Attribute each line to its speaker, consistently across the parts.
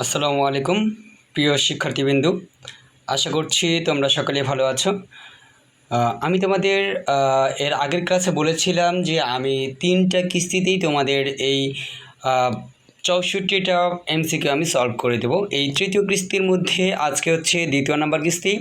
Speaker 1: আসসালামু আলাইকুম, প্রিয় শিক্ষার্থীবৃন্দু। আশা করছি তোমরা সকলে ভালো আছো। আমি তোমাদের এর আগের ক্লাসে বলেছিলাম যে আমি তিনটা কিস্তিতেই তোমাদের এই চৌষট্টিটা এমসিকিউ আমি সলভ করে দেবো। এই তৃতীয় কিস্তির মধ্যে আজকে হচ্ছে দ্বিতীয় নাম্বার কিস্তি।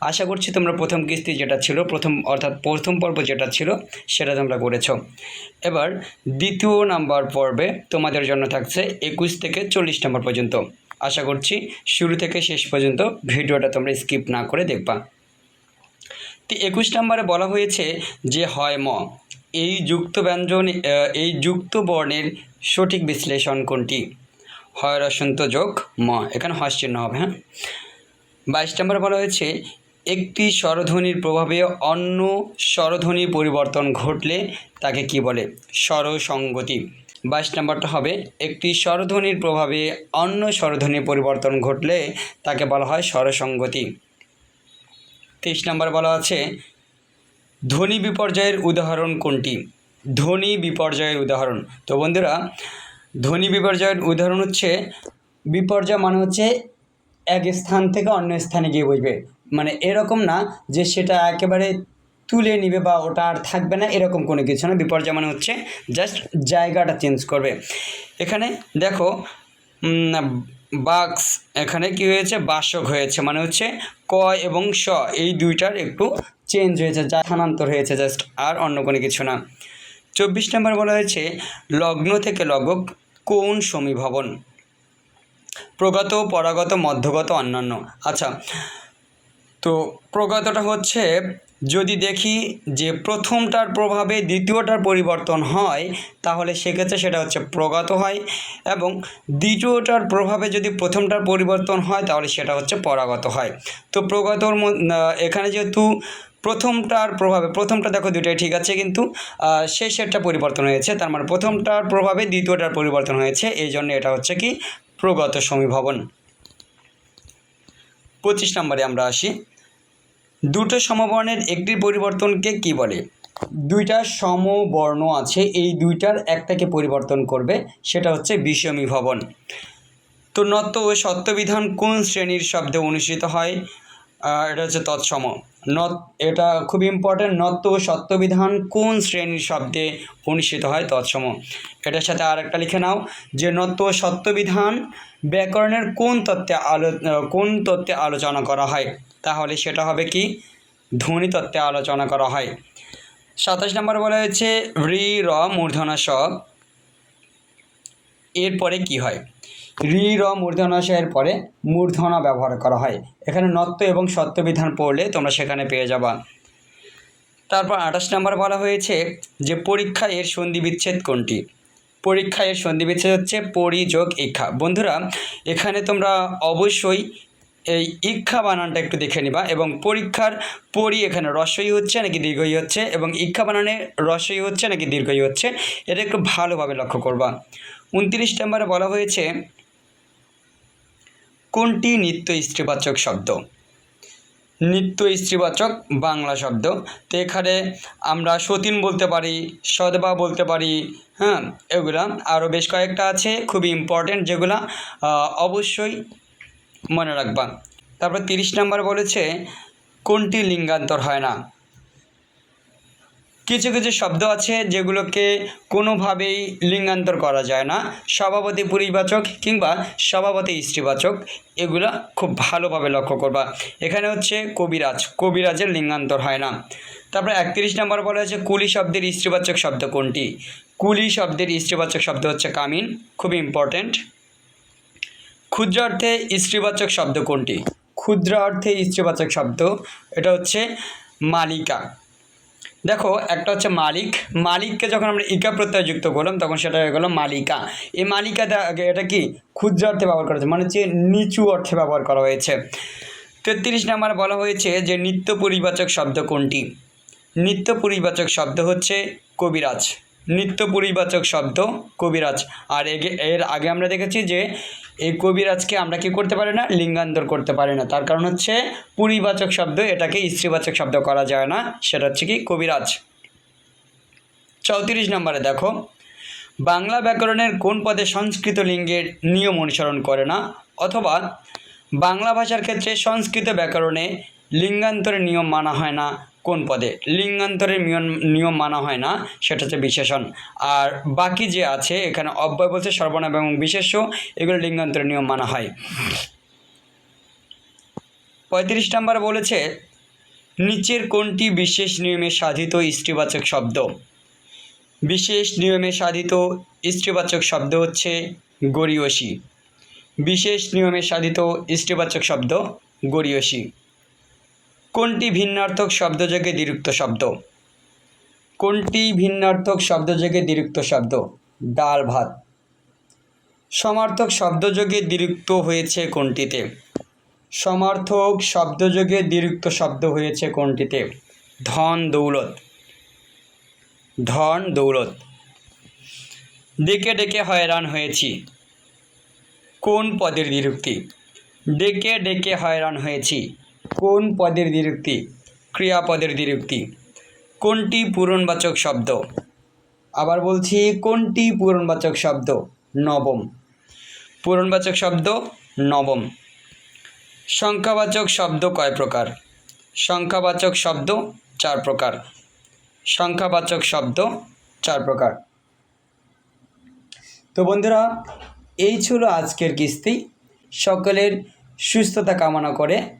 Speaker 1: আশা করছি তোমরা প্রথম কিস্তি যেটা ছিল, প্রথম অর্থাৎ প্রথম পর্ব যেটা ছিল, সেটা তোমরা করেছ। এবার দ্বিতীয় নাম্বার পর্বে তোমাদের জন্য থাকছে একুশ থেকে চল্লিশ নাম্বার পর্যন্ত। আশা করছি শুরু থেকে শেষ পর্যন্ত ভিডিওটা তোমরা স্কিপ না করে দেখবা। তো একুশ নম্বরে বলা হয়েছে যে হয় ম। এই যুক্ত ব্যঞ্জন এই যুক্ত বর্ণের সঠিক বিশ্লেষণ কোনটি? হয় রসন্ত যোগ ম, এখানে হস চিহ্ন হবে হ্যাঁ? বাইশ নম্বরে বলা হয়েছে, একটি স্বরধ্বনির প্রভাবে অন্য স্বরধ্বনি পরিবর্তন ঘটলে তাকে কি বলে? স্বরসঙ্গতি। বাইশ নম্বরটা হবে, একটি স্বরধ্বনির প্রভাবে অন্য স্বরধ্বনির পরিবর্তন ঘটলে তাকে বলা হয় স্বরসঙ্গতি। তেইশ নম্বর বলা আছে ধ্বনি বিপর্যয়ের উদাহরণ কোনটি? ধ্বনি বিপর্যয়ের উদাহরণ। তো বন্ধুরা, ধ্বনি বিপর্যয়ের উদাহরণ হচ্ছে, বিপর্যয় মানে হচ্ছে এক স্থান থেকে অন্য স্থানে গিয়ে বসবে। মানে এরকম না যে সেটা একেবারে তুলে নিবে বা ওটা আর থাকবে না, এরকম কোনো কিছু না। বিপর্যয় মানে হচ্ছে জাস্ট জায়গাটা চেঞ্জ করবে। এখানে দেখো বাক্স, এখানে কি হয়েছে? বাসক হয়েছে মানে হচ্ছে ক এবং স, এই দুইটার একটু চেঞ্জ হয়েছে, যা স্থানান্তর হয়েছে জাস্ট আর অন্য কোনো কিছু না। চব্বিশ নম্বর বলা হয়েছে, লগ্ন থেকে লগক কোন সমীভবন? প্রগত, পরাগত, মধ্যগত, অন্যান্য। আচ্ছা তো প্রগতটা হচ্ছে যদি দেখি যে প্রথমটার প্রভাবে দ্বিতীয়টার পরিবর্তন হয়, তাহলে সেক্ষেত্রে সেটা হচ্ছে প্রগত হয় এবং দ্বিতীয়টার প্রভাবে যদি প্রথমটার পরিবর্তন হয়, তাহলে সেটা হচ্ছে পরাগত হয়। তো প্রগতর এখানে যেহেতু প্রথমটার প্রভাবে, প্রথমটা দেখো দুটোই ঠিক আছে, কিন্তু শেষেরটা পরিবর্তন হয়েছে, তার মানে প্রথমটার প্রভাবে দ্বিতীয়টার পরিবর্তন হয়েছে, এই জন্য এটা হচ্ছে কি? প্রগত সমীভবন। পঁচিশ নম্বরে আমরা আসি। দুটো সমবর্ণের একটির পরিবর্তনকে কি বলে? দুইটা সমবর্ণ আছে, এই দুইটার একটাকে পরিবর্তন করবে, সেটা হচ্ছে বিষমী ভবন তো নত্ব ও সত্যবিধান কোন শ্রেণির শব্দে অনুষ্ঠিত হয়? এটা হচ্ছে তৎসম। নত, এটা খুব ইম্পর্ট্যান্ট নত্ব ও সত্যবিধান কোন শ্রেণির শব্দে অনুষ্ঠিত হয়? তৎসম। এটার সাথে আর একটা লিখে নাও, যে নত্ব ও সত্যবিধান ব্যাকরণের কোন তত্ত্বে আলো, কোন তত্ত্বে আলোচনা করা হয়? তাহলে সেটা হবে কি? ধ্বনি তত্ত্বে আলোচনা করা হয়। সাতাশ নম্বর বলা হয়েছে, রি, র মূর্ধনা স এরপরে কি হয়? রি, র মূর্ধনাশয়ের পরে মূর্ধনা ব্যবহার করা হয়। এখানে নত্ব এবং সত্যবিধান পড়লে তোমরা সেখানে পেয়ে যাবা। তারপর আঠাশ নম্বর বলা হয়েছে যে, পরীক্ষা এর সন্ধি বিচ্ছেদ কোনটি? পরীক্ষা এর সন্ধি বিচ্ছেদ হচ্ছে পরিযোগ ইচ্ছা বন্ধুরা, এখানে তোমরা অবশ্যই এই ইক্ষা বানানটা একটু দেখে নিবা এবং পরীক্ষার পরি এখানে রসই হচ্ছে নাকি দীর্ঘই হচ্ছে এবং ইক্ষা বানানে রস্বই হচ্ছে নাকি দীর্ঘই হচ্ছে, এটা একটু ভালোভাবে লক্ষ্য করবা। উনত্রিশ নম্বরে বলা হয়েছে, কোনটি নিত্য স্ত্রীবাচক শব্দ? নিত্য স্ত্রীবাচক বাংলা শব্দ। তো এখানে আমরা সতীন বলতে পারি, সদবা বলতে পারি হ্যাঁ এগুলা। আরও বেশ কয়েকটা আছে, খুবই ইম্পর্টেন্ট যেগুলা অবশ্যই মনে রাখবা। তারপর তিরিশ নাম্বার বলেছে, কোনটি লিঙ্গান্তর হয় না? কিছু কিছু শব্দ আছে যেগুলোকে কোনোভাবেই লিঙ্গান্তর করা যায় না। স্বভাবতী পরিবাচক কিংবা স্বভাবতী স্ত্রীবাচক, এগুলো খুব ভালোভাবে লক্ষ্য করবা। এখানে হচ্ছে কবিরাজ, কবিরাজের লিঙ্গান্তর হয় না। তারপরে একত্রিশ নম্বর বলা হয়েছে, কুলি শব্দের স্ত্রীবাচক শব্দ কোনটি? কুলি শব্দের স্ত্রীবাচক শব্দ হচ্ছে কামিন, খুব ইম্পর্ট্যান্ট ক্ষুদ্র অর্থে স্ত্রীবাচক শব্দ কোনটি? ক্ষুদ্র অর্থে স্ত্রীবাচক শব্দ, এটা হচ্ছে মালিকা। দেখো, একটা হচ্ছে মালিক। মালিককে যখন আমরা ইকা প্রত্যয় যুক্ত করলাম, তখন সেটা হয়ে গেলো মালিকা। এই মালিকা এটা কি? ক্ষুদ্র অর্থে ব্যবহার করা হয়েছে মানে হচ্ছে নিচু অর্থে ব্যবহার করা হয়েছে। তেত্রিশ নাম্বার বলা হয়েছে যে নিত্য পরিবাচক শব্দ কোনটি? নিত্য পরিবাচক শব্দ হচ্ছে কবিরাজ। নিত্য পরিবাচক শব্দ কবিরাজ। আর এর আগে আমরা দেখেছি যে এই কবিরাজকে আমরা কি করতে পারি না? লিঙ্গান্তর করতে পারি না। তার কারণ হচ্ছে পরিবাচক শব্দ, এটাকে স্ত্রীবাচক শব্দ করা যায় না। সেটা হচ্ছে কি? কবিরাজ। চৌত্রিশ নম্বরে দেখো, বাংলা ব্যাকরণের কোন পদে সংস্কৃত লিঙ্গের নিয়ম অনুসরণ করে না? অথবা বাংলা ভাষার ক্ষেত্রে সংস্কৃত ব্যাকরণে লিঙ্গান্তরের নিয়ম মানা হয় না? কোন পদে? লিঙ্গান্তরের নিয়ম নিয়ম মানা হয় না, সেটা হচ্ছে বিশেষণ। আর বাকি যে আছে, এখানে অব্যয় বলছে সর্বনাম এবং বিশেষ্য, এগুলো লিঙ্গান্তরের নিয়ম মানা হয়। পঁয়ত্রিশ নম্বর বলেছে, নিচের কোনটি বিশেষ নিয়মে সাধিত স্ত্রীবাচক শব্দ? বিশেষ নিয়মে সাধিত স্ত্রীবাচক শব্দ হচ্ছে গরিয়সী বিশেষ নিয়মে সাধিত স্ত্রীবাচক শব্দ গরিয়সী কোনটি ভিন্নার্থক শব্দযোগে দ্বিরুক্ত শব্দ? কোনটি ভিন্নার্থক শব্দযোগে দ্বিরুক্ত শব্দ? ডাল ভাত। সমার্থক শব্দযোগে দ্বিরুক্ত হয়েছে কোনটিতে? সমার্থক শব্দযোগে দ্বিরুক্ত শব্দ হয়েছে কোনটিতে? ধন দৌলত। ধন দৌলত। ডেকে ডেকে হয়রান হয়েছি। কোন পদের দ্বিরুক্তি? ডেকে ডেকে হয়রান হয়েছি। কোন পদের দ্বিরুক্তি ক্রিয়াপদের দ্বিরুক্তি কোনটি পূরণবাচক শব্দ? আবার বলছি, কোনটি পূরণবাচক শব্দ? নবম। পূরণবাচক শব্দ, নবম। সংখ্যাবাচক শব্দ কয় প্রকার? সংখ্যাবাচক শব্দ, চার প্রকার। সংখ্যাবাচক শব্দ, চার প্রকার। তো বন্ধুরা, এই ছিল আজকের কিস্তি। সকলের সুস্থতা কামনা করে